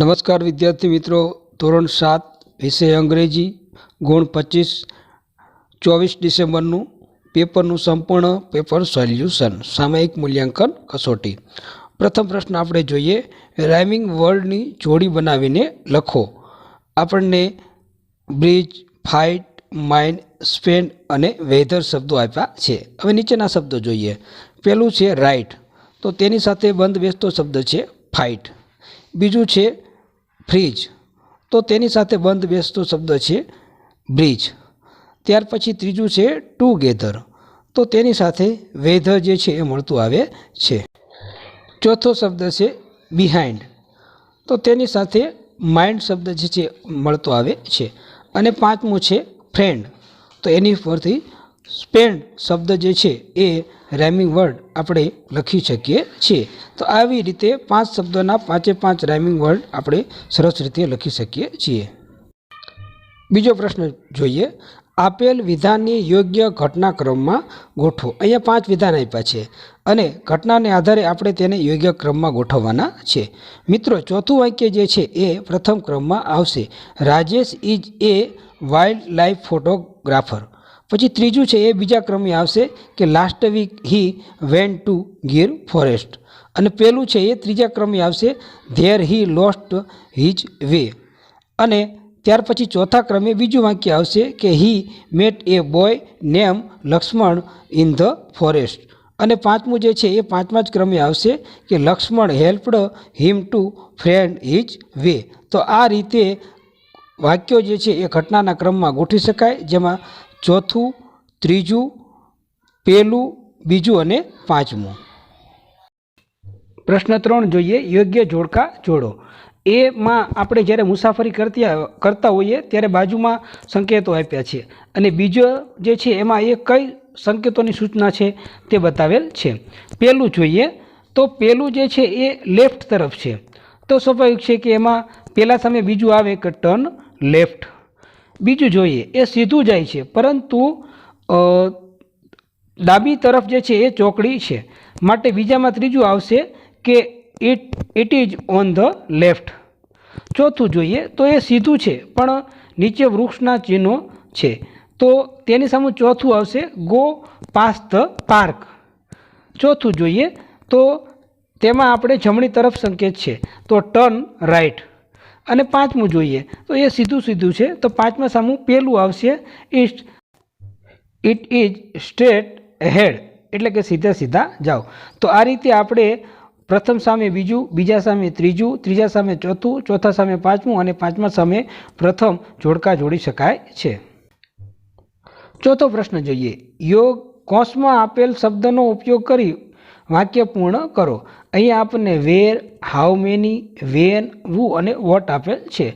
નમસ્કાર વિદ્યાર્થી મિત્રો, ધોરણ સાત, વિષય અંગ્રેજી, ગુણ પચીસ, ચોવીસ ડિસેમ્બરનું પેપરનું સંપૂર્ણ પેપર સોલ્યુશન, સામયિક મૂલ્યાંકન કસોટી. પ્રથમ પ્રશ્ન આપણે જોઈએ, રાઇમિંગ વર્ડની જોડી બનાવીને લખો. આપણને બ્રિજ, ફાઇટ માઇન્ડ સ્પેન્ડ અને વેધર શબ્દો આપ્યા છે. હવે નીચેના શબ્દો જોઈએ. પહેલું છે રાઇટ. તો તેની સાથે બંધ બેસતો શબ્દ છે ફાઇટ. બીજું છે ફ્રીજ. તો તેની સાથે બંધ બેસતો શબ્દ છે બ્રિજ. ત્યાર પછી ત્રીજું છે ટુગેધર. તો તેની સાથે વેધર જે છે એ મળતું આવે છે. ચોથો શબ્દ છે બિહાઇન્ડ. તો તેની સાથે માઇન્ડ શબ્દ જે છે મળતો આવે છે. અને પાંચમું છે ફ્રેન્ડ. તો એની પરથી સ્પેન્ડ શબ્દ જે છે એ રાઇમિંગ વર્ડ આપણે લખી શકીએ છીએ. તો આવી રીતે પાંચ શબ્દોના પાંચે પાંચ રાઇમિંગ વર્ડ આપણે સરસ રીતે લખી શકીએ છીએ. બીજો પ્રશ્ન જોઈએ. આપેલ વિધાનની યોગ્ય ઘટનાક્રમમાં ગોઠવો. અહીંયા પાંચ વિધાન આપ્યા છે અને ઘટનાને આધારે આપણે તેને યોગ્ય ક્રમમાં ગોઠવવાના છે. મિત્રો, ચોથું વાક્ય જે છે એ પ્રથમ ક્રમમાં આવશે. Rajesh is a wildlife photographer. પછી ત્રીજું છે, એ બીજા ક્રમે આવશે કે last week he went to Gir forest અને પહેલું છે, એ ત્રીજા ક્રમે આવશે there he lost his way અને ત્યાર પછી ચોથા ક્રમે બીજું વાક્ય આવશે કે he met a boy name Lakshman in the forest અને પાંચમું જે છે, એ પાંચમા જ ક્રમે આવશે કે Lakshman helped him to find his way તો આ રીતે વાક્યો જે છે, એ ઘટનાના ક્રમમાં ગોઠવી શકાય, જેમાં ચોથું, ત્રીજું પહેલું બીજું અને પાંચમું. પ્રશ્ન ત્રણ જોઈએ, યોગ્ય જોડકા જોડો. એમાં આપણે જ્યારે મુસાફરી કરતી કરતા હોઈએ ત્યારે બાજુમાં સંકેતો આપ્યા છે અને બીજો જે છે એમાં એ કઈ સંકેતોની સૂચના છે તે બતાવેલ છે. પહેલું જોઈએ, તો પહેલું જે છે એ લેફ્ટ તરફ છે. તો સ્વાભાવિક છે કે એમાં પહેલાં સામે બીજું આવે કે ટર્ન લેફ્ટ. બીજું જોઈએ, એ સીધું જાય છે, પરંતુ ડાબી તરફ જે છે એ ચોકડી છે. માટે બીજામાં ત્રીજું આવશે કે it it is on the left ચોથું જોઈએ, તો એ સીધું છે, પણ નીચે વૃક્ષના ચિહ્નો છે. તો તેની સામે ચોથું આવશે ગો પાસ ધ પાર્ક ચોથું જોઈએ, તો તેમાં આપણે જમણી તરફ સંકેત છે. તો ટર્ન રાઈટ અને પાંચમું જોઈએ. તો એ સીધું સીધું છે. તો પાંચમા સામું પહેલું આવશે. Is it is straight head એટલે કે સીધા સીધા જાઓ. તો આ રીતે આપણે પ્રથમ સામે બીજું, બીજા સામે ત્રીજું, ત્રીજા સામે ચોથું, ચોથા સામે પાંચમું અને પાંચમા સામે પ્રથમ જોડકા જોડી શકાય છે. ચોથો પ્રશ્ન જોઈએ. યોગ કોષમાં આપેલ શબ્દનો ઉપયોગ કરી વાક્ય પૂર્ણ કરો. અહીંયા આપણને where how many when who અને વોટ આપેલ છે.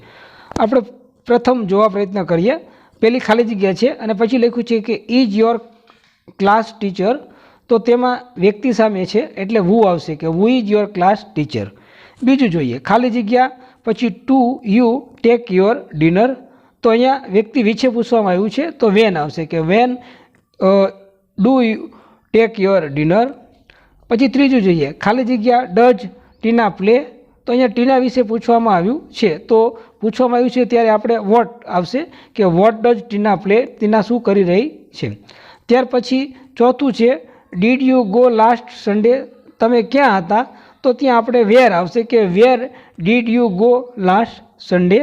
આપણે પ્રથમ જોવા પ્રયત્ન કરીએ. પહેલી ખાલી જગ્યા છે અને પછી લખ્યું છે કે ઇઝ યોર ક્લાસ ટીચર તો તેમાં વ્યક્તિ સામે છે એટલે વુ આવશે કે who is your class teacher બીજું જોઈએ. ખાલી જગ્યા, પછી do you take your dinner તો અહીંયા વ્યક્તિ વિશે પૂછવામાં આવ્યું છે. તો વેન આવશે કે when do you take your dinner પછી ત્રીજું જોઈએ. ખાલી જગ્યા ડજ ટીના પ્લે. તો અહીંયા ટીના વિશે પૂછવામાં આવ્યું છે. તો પૂછવામાં આવ્યું છે ત્યારે આપણે વોટ આવશે કે what does Tina play, Tina શું કરી રહી છે. ત્યાર પછી ચોથું છે, did you go last Sunday? તમે ક્યાં હતા? તો ત્યાં આપણે વેર આવશે કે where did you go last Sunday?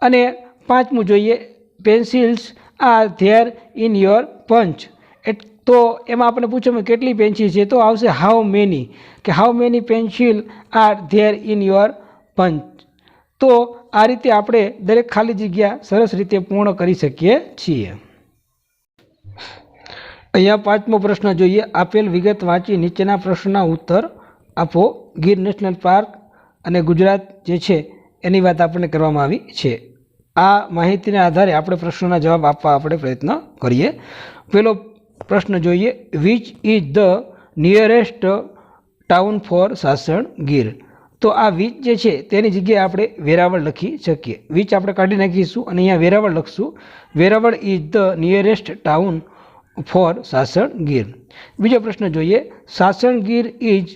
અને પાંચમું જોઈએ, pencils are there in your pouch. At તો એમાં આપણે પૂછવામાં કેટલી પેન્સિલ છે? તો આવશે હાઉ મેની કે how many pencil are there in your pouch તો આ રીતે આપણે દરેક ખાલી જગ્યા સરસ રીતે પૂર્ણ કરી શકીએ છીએ. અહીંયા પાંચમો પ્રશ્ન જોઈએ. આપેલ વિગત વાંચી નીચેના પ્રશ્નના ઉત્તર આપો. ગીર નેશનલ પાર્ક અને ગુજરાત જે છે, એની વાત આપણને કરવામાં આવી છે. આ માહિતીના આધારે આપણે પ્રશ્નોના જવાબ આપવા આપણે પ્રયત્ન કરીએ. પેલો પ્રશ્ન જોઈએ which is the nearest town for Sasan Gir? તો આ વીચ જે છે, તેની જગ્યાએ આપણે વેરાવળ લખી શકીએ. વીચ આપણે કાઢી નાખીશું અને અહીંયા વેરાવળ લખશું. Veraval is the nearest town for Sasan Gir. બીજો પ્રશ્ન જોઈએ, Sasan Gir is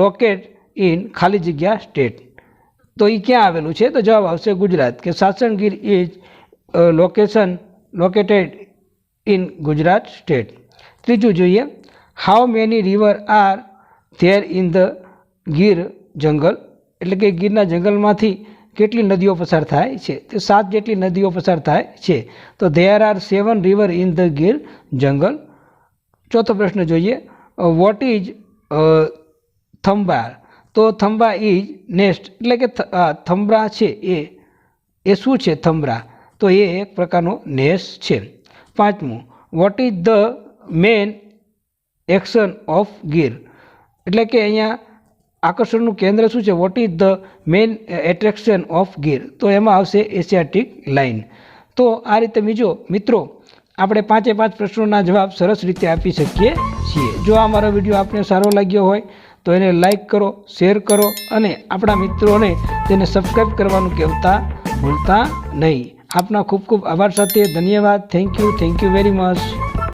locate in ખાલી જગ્યા સ્ટેટ તો એ ક્યાં આવેલું છે? તો જવાબ આવશે ગુજરાત, કે Sasan Gir is location located in Gujarat state ત્રીજું જોઈએ how many river are there in the Gir jungle એટલે કે ગીરના જંગલમાંથી કેટલી નદીઓ પસાર થાય છે? તે સાત જેટલી નદીઓ પસાર થાય છે. તો there are seven river in the Gir jungle ચોથો પ્રશ્ન જોઈએ વોટ ઇઝ થંબાર તો થંબા ઇઝ નેસ્ટ એટલે કે થંબરા છે એ. એ શું છે થંબરા તો એ એક પ્રકારનો નેસ છે. પાંચમું what is the main action of Gir એટલે કે અહીંયા આકર્ષણનું કેન્દ્ર શું છે? What is the main attraction of Gir તો એમાં આવશે એશિયાટિક લાઇન તો આ રીતે બીજો, મિત્રો, આપણે પાંચે પાંચ પ્રશ્નોના જવાબ સરસ રીતે આપી શકીએ છીએ. જો આ મારો વીડિયો આપને સારો લાગ્યો હોય, તો એને લાઇક કરો શેર કરો અને આપણા મિત્રોને તેને સબસ્ક્રાઈબ કરવાનું કહેતા ભૂલતા નહીં. આપના ખૂબ ખૂબ આભાર સાથે ધન્યવાદ. Thank you thank you very much